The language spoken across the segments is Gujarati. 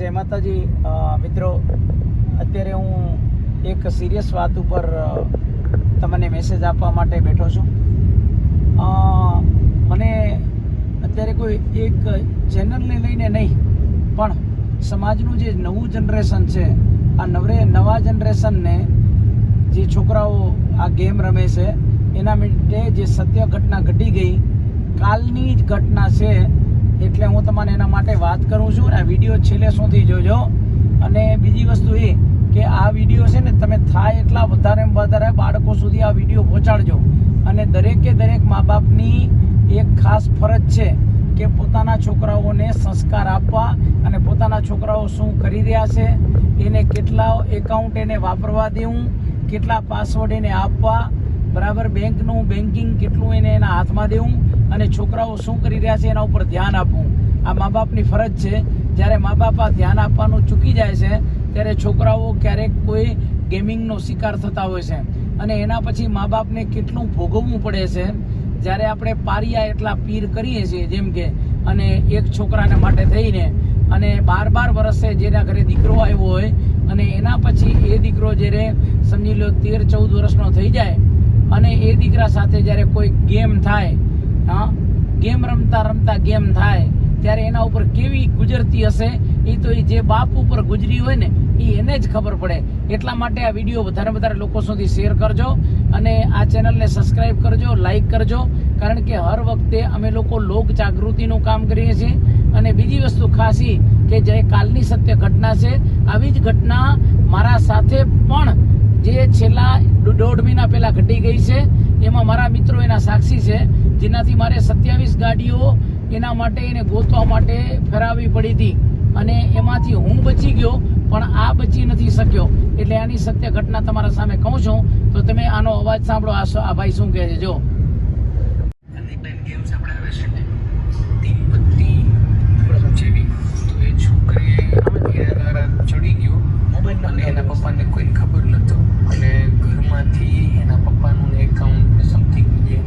જય માતાજી. મિત્રો, અત્યારે હું એક સિરિયસ વાત ઉપર તમને મેસેજ આપવા માટે બેઠો છું. મને અત્યારે કોઈ એક ચેનલને લઈને નહીં, પણ સમાજનું જે નવું જનરેશન છે, આ નવરે નવા જનરેશનને જે છોકરાઓ આ ગેમ રમે છે, એના માટે જે સત્ય ઘટના ઘટી ગઈ, કાલની જ ઘટના છે એટલે હું તમને એના માટે વાત કરું છું અને આ વીડિયો છેલ્લે સુધી જોજો. અને બીજી વસ્તુ એ કે આ વીડિયો છે ને તમે થાય એટલા વધારે વધારે બાળકો સુધી આ વીડિયો પહોંચાડજો. અને દરેકે દરેક મા બાપની એક ખાસ ફરજ છે કે પોતાના છોકરાઓને સંસ્કાર આપવા અને પોતાના છોકરાઓ શું કરી રહ્યા છે, એને કેટલા એકાઉન્ટ એને વાપરવા દેવું, કેટલા પાસવર્ડ એને આપવા, બરાબર? બેંકનું બેન્કિંગ કેટલું એને એના હાથમાં દેવું અને છોકરાઓ શું કરી રહ્યા છે એના ઉપર ધ્યાન આપવું. આ મા બાપની ફરજ છે. જ્યારે મા બાપ આ ધ્યાન આપવાનું ચૂકી જાય છે, ત્યારે છોકરાઓ ક્યારેક કોઈ ગેમિંગનો શિકાર થતા હોય છે. અને એના પછી મા બાપને કેટલું ભોગવવું પડે છે, જ્યારે આપણે પારિયા એટલા પીર કરીએ છીએ, જેમ કે, અને એક છોકરાને માટે થઈને, અને બાર બાર વર્ષે જેના ઘરે દીકરો આવ્યો હોય, અને એના પછી એ દીકરો જ્યારે સમજી લો તેર ચૌદ વર્ષનો થઈ જાય, અને એ દીકરા સાથે જ્યારે કોઈ ગેમ થાય હા? ગેમ રમતા રમતા ગેમ થાય. ત્યારે એના ઉપર કેવી ગુજરતી હશે? એ તો એ જે બાપ ઉપર ગુજરી હોય ને એ એને જ ખબર પડે. એટલા માટે આ વીડિયો વધારે વધારે લોકો સુધી શેર કરજો અને આ ચેનલને સબસ્ક્રાઇબ કરજો લાઈક કરજો. કારણ કે હર વખતે અમે લોકો લોક જાગૃતિનું કામ કરીએ છીએ. અને બીજી વસ્તુ ખાસી કે જે કાલની સત્ય ઘટના છે, આવી જ ઘટના મારા સાથે પણ જે છેલ્લા દોઢ મહિના પહેલાં ઘટી ગઈ છે. એમાં મારા મિત્રો એના સાક્ષી છે. જેનાથી મારે સત્યાવીસ ગાડીઓ એના માટે એને ગોતવા માટે ફેરાવવી પડી હતી. અને એમાંથી હું બચી ગયો પણ આ બચી નથી શક્યો. એટલે આની સત્ય ઘટના તમારા સામે કહું છું. તો તમે આનો અવાજ સાંભળો. આ ભાઈ શું કહે છે? જો. ચડી ગયો. અને એના પપ્પાને કોઈને ખબર નહોતો. અને ઘરમાંથી એના પપ્પાનું એકાઉન્ટ સમથિંગ જે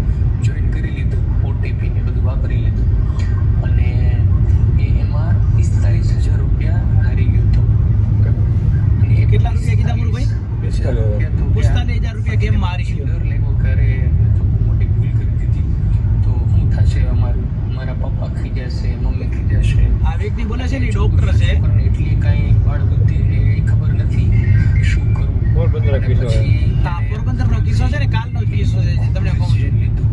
જોઈન કરી લીધું ઓટીપી ને બધું વાપરી લીધું અને એ એમાં પિસ્તાલીસ હજાર રૂપિયા હારી ગયો હતો અને એ કેટલા રૂપિયા કીધા મુરુભાઈ? પિસ્તાલીસ રૂપિયા તો પિસ્તાલીસ હજાર રૂપિયા ગેમમાં હારી ગયો. ડર લાગ્યો કે અરે તો બહુ મોટી ભૂલ કરી દીધી તો શું થશે અમારું મારા પપ્પા ખીજાશે મમ્મી ખીજાશે આ વ્યક્તિ બોલે છે ને ડોક્ટર છે પણ એટલી કાંઈ બાળ બુદ્ધિ ને એ ખબર નથી કે શું કરવું પોરબંદર અને કિસ્સો પછી આ પોરબંદરનો કિસ્સો છે ને કાલનો જ કિસ્સો છે જે તમને કહું છું લીધું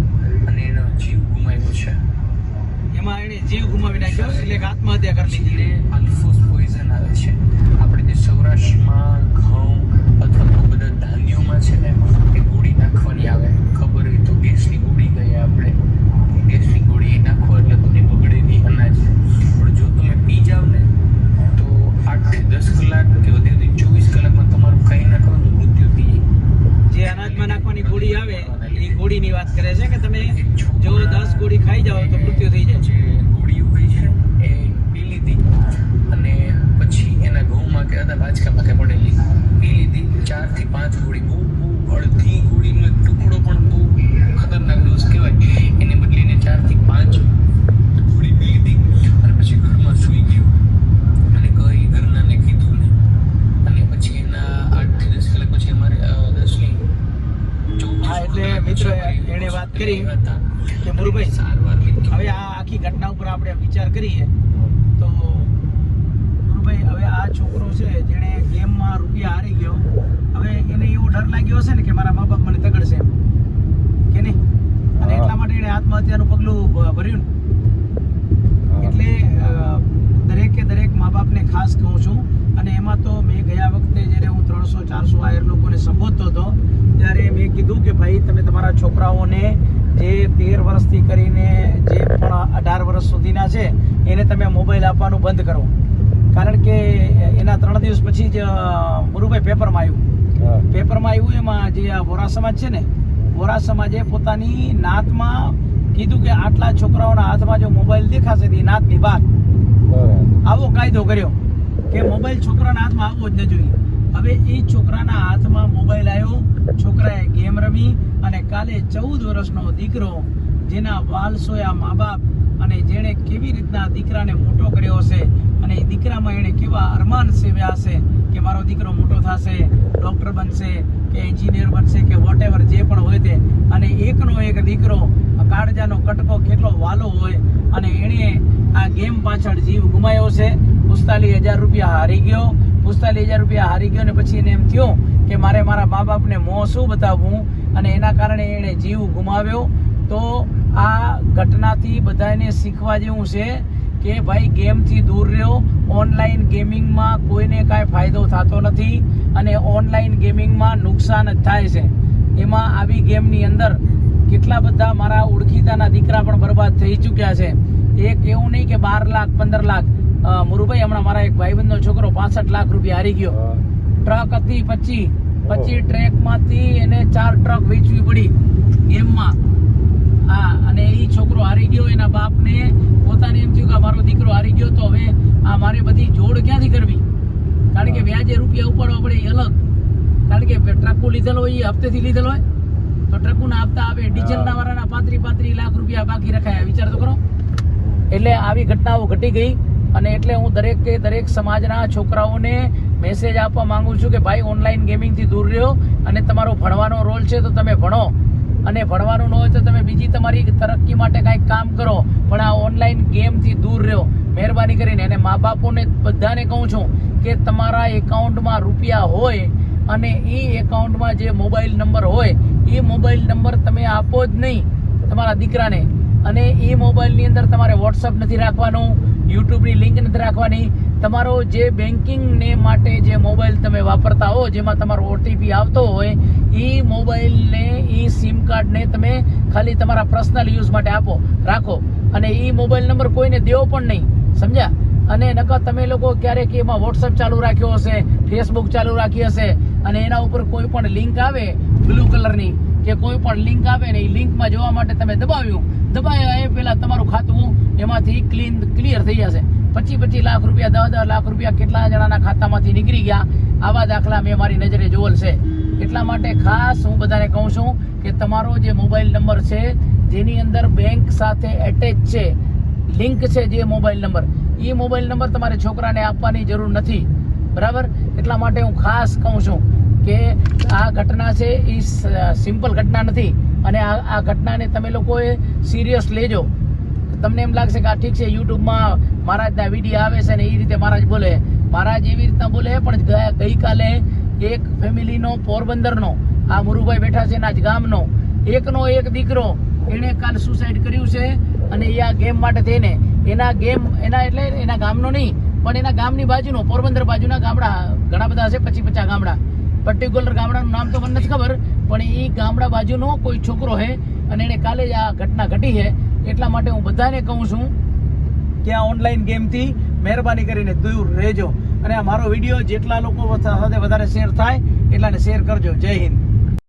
અને એનો જીવ ગુમાવ્યો છે એમાં એને જીવ ગુમાવી નાખ્યો એટલે કે આત્મહત્યા કરી એટલે લીધી અલ્ફોસ પોઈઝન આવે છે આપણે જે સૌરાષ્ટ્રમાં ઘઉં અથવા તો બધા ધાન્યોમાં છે ને એ ગોળી નાખવાની આવે ખબર હોય તો ગેસની ગોળી ગઈ આપણે ગેસની ગોળી નાખો એટલે તમને બગડે નહીં અનાજ પણ જો તમે પી જાવ ને તો આઠથી દસ કલાક કે વધીથી ચોવીસ કલાકમાં તમારું કંઈ ના કરો તો મૃત્યુ થઈ જાય જે અનાજમાં નાખવાની ગોળી આવે એ ગોળીની વાત કરે છે કે તમે જો દસ ગોળી ખાઈ જાઓ તો મૃત્યુ થઈ જાય જે ગોળીઓ ગઈ છે એ પી લીધી અને પછી એના ઘઉંમાં કે હતા બાજકામાં કે પડેલી પી લીધી, ચારથી પાંચ ગોળી. બહુ બહુ અડધી ગોળીનો ટુકડો પણ બહુ ખતરનાક ડોઝ કહેવાય એને બદલે એને ચારથી પાંચ ગોળી પી લીધી અને પછી ઘરમાં સૂઈ ગયું અને કઈ ઘરનાને કીધું નહીં અને પછી એના આઠથી દસ કલાક પછી અમારે અ, દસની ચૌદ હા, એટલે મિત્રો એણે વાત કરી મુરુભાઈ, સારવાર હવે આ આખી ઘટના ઉપર આપણે વિચાર કરીએ તો ગુરુભાઈ હવે આ છોકરો છે જેણે ગેમમાં રૂપિયા હારી ગયો હવે એને એવો ડર લાગ્યો હશે ને કે મારા મા બાપ મને તગડશે કે નહીં? અને એટલા માટે એણે આત્મહત્યાનું પગલું ભ- ભર્યું ને એટલે અ, દરેકે દરેક મા બાપને ખાસ કહું છું અને એમાં તો મેં ગયા વખતે જ્યારે હું ત્રણસો ચારસો આયર લોકોને સંબોધતો હતો ત્યારે મેં કીધું કે ભાઈ તમે તમારા છોકરાઓને જે તેર વર્ષથી કરીને જે પણ અઢાર વર્ષ સુધીના છે એને તમે મોબાઈલ આપવાનું બંધ કરો. કારણ કે એના ત્રણ દિવસ પછી જ ગુરુભાઈ પેપરમાં આવ્યું. પેપરમાં આવ્યું એમાં જે આ વોરા સમાજ છે ને વોરા સમાજે પોતાની નાતમાં કીધું કે આટલા છોકરાઓના હાથમાં જો મોબાઈલ દેખાશે તો એ નાતની બહાર આવો કાયદો કર્યો કે મોબાઈલ છોકરાના હાથમાં આવવો જ ન જોઈએ. હવે એ છોકરાના હાથમાં મોબાઈલ આવ્યો છોકરાએ ગેમ રમી અને કાલે ચૌદ વર્ષનો દીકરો જેના વાલસોયા મા બાપ અને જેણે કેવી રીતના દીકરાને મોટો કર્યો હશે અને અને એ દીકરામાં એણે કેવા અરમાન સેવ્યા હશે કે મારો દીકરો મોટો થશે, ડૉક્ટર બનશે કે એન્જિનિયર બનશે કે વોટ જે પણ હોય તે. અને એકનો એક દીકરો કાળજાનો કટકો કેટલો વાલો હોય અને એણે આ ગેમ પાછળ જીવ ગુમાયો છે. પિસ્તાલીસ હજાર રૂપિયા હારી ગયો. પિસ્તાલીસ હજાર રૂપિયા હારી ગયો ને પછી એને એમ થયું કે મારે મારા મા બાપને મોં શું બતાવવું? અને એના કારણે એણે જીવ ગુમાવ્યો. તો આ ઘટનાથી બધાને શીખવા જેવું છે કે ભાઈ ગેમથી દૂર રહ્યો. ઓનલાઈન ગેમિંગમાં કોઈને કાંઈ ફાયદો થતો નથી અને ઓનલાઈન ગેમિંગમાં નુકસાન જ થાય છે. એમાં આવી ગેમની અંદર કેટલા બધા મારા ઓળખીતાના દીકરા પણ બરબાદ થઈ ચૂક્યા છે. એક એવું નહીં કે બાર લાખ પંદર લાખ. મુરુભાઈ હમણાં મારા એક ભાઈબંધનો છોકરો પાસઠ લાખ રૂપિયા હારી ગયો. ટ્રક હતી પચી. પચી ટ્રેકમાંથી એને ચાર ટ્રક વેચવી પડી ગેમમાં. હા અને એ છોકરો હારી ગયો એના બાપને પોતાને એમ થયું કે મારો દીકરો હારી ગયો તો હવે આ મારે બધી જોડ ક્યાંથી કરવી? કારણ કે વ્યાજે રૂપિયા ઉપાડવા પડે એ અલગ. કારણ કે ટ્રકો લીધેલો હોય એ હપ્તેથી લીધેલો હોય. તો ટ્રકોના હપ્તા આવે ડીઝલના વાળાના પાંત્રી પાંત્રી લાખ રૂપિયા બાકી રખાયા. વિચાર તો કરો. એટલે આવી ઘટનાઓ ઘટી ગઈ અને એટલે હું દરેક કે દરેક સમાજના છોકરાઓને મેસેજ આપવા માંગુ છું કે ભાઈ ઓનલાઈન ગેમિંગથી દૂર રહ્યો અને તમારો ભણવાનો રોલ છે તો તમે ભણો. અને ભણવાનું ન હોય તો તમે બીજી તમારી તરક્કી માટે કાંઈક કામ કરો. પણ આ ઓનલાઈન ગેમથી દૂર રહ્યો. મહેરબાની કરીને અને મા બાપોને બધાને કહું છું કે તમારા એકાઉન્ટમાં રૂપિયા હોય અને એ એકાઉન્ટમાં જે મોબાઈલ નંબર હોય, એ મોબાઈલ નંબર તમે આપો જ નહીં. તમારા દીકરાને અને એ મોબાઈલની અંદર તમારે વોટ્સઅપ નથી રાખવાનું યુટ્યુબની લિંક નથી રાખવાની. તમારો જે બેન્કિંગને માટે જે મોબાઈલ તમે વાપરતા હો, જેમાં તમારો ઓટીપી આવતો હોય એ મોબાઈલને એ સિમ કાર્ડને તમે ખાલી તમારા પર્સનલ યુઝ માટે આપો, રાખો. અને એ મોબાઈલ નંબર કોઈને દેવો પણ નહીં, સમજ્યા? અને નકર તમે લોકો ક્યારેક એમાં વોટ્સઅપ ચાલુ રાખ્યો હશે ફેસબુક ચાલુ રાખી હશે, અને એના ઉપર કોઈ પણ લિંક આવે, બ્લુ કલરની, કે કોઈ પણ લિંક આવે ને એ લિંકમાં જોવા માટે તમે દબાવ્યું દબાવ્યા એ પહેલાં તમારું ખાતું એમાંથી ક્લીન ક્લિયર થઈ જશે. પચીસ પચીસ લાખ રૂપિયા દસ દસ લાખ રૂપિયા કેટલા જણાના ખાતામાંથી નીકળી ગયા? આવા દાખલા મેં મારી નજરે જોયેલ છે. એટલા માટે ખાસ હું બધાને કહું છું કે તમારો જે મોબાઈલ નંબર છે, જેની અંદર બેંક સાથે એટેચ છે, લિંક છે જે મોબાઈલ નંબર, એ મોબાઈલ નંબર તમારે છોકરાને આપવાની જરૂર નથી. બરાબર? એટલા માટે હું ખાસ કહું છું કે ઘટના છે એ સિમ્પલ ઘટના નથી. અને આ આ ઘટનાને તમે લોકોએ સિરિયસ લેજો. તમને એમ લાગશે કે આ ઠીક છે, યુટ્યુબમાં મહારાજના વીડિયો આવે છે ને એ રીતે મહારાજ બોલે. મહારાજ એવી રીતના બોલે, પણ ગયા- ગઈકાલે એક ફેમિલીનો પોરબંદરનો, આ મુરુભાઈ બેઠા છે એના જ ગામનો, એકનો એક દીકરો, એણે કાલ સુસાઇડ કર્યું છે અને એ આ ગેમ માટે થઈને. એના ગેમ, એના એટલે એના ગામનો નહીં, પણ એના ગામની બાજુનો, પોરબંદર બાજુના ગામડા, ઘણા બધા હશે પચી પચાસ ગામડા. પર્ટિક્યુલર ગામડાનું નામ તો મને નથી ખબર, પણ એ ગામડા બાજુનો કોઈ છોકરો છે અને એને કાલે જ આ ઘટના ઘટી છે એટલા માટે હું બધાને કહું છું કે આ ઓનલાઈન ગેમથી મહેરબાની કરીને દૂર રહેજો. અને આ મારો વીડિયો જેટલા લોકો સાથે વધારે શેર થાય, એટલાને શેર કરજો. જય હિન્દ.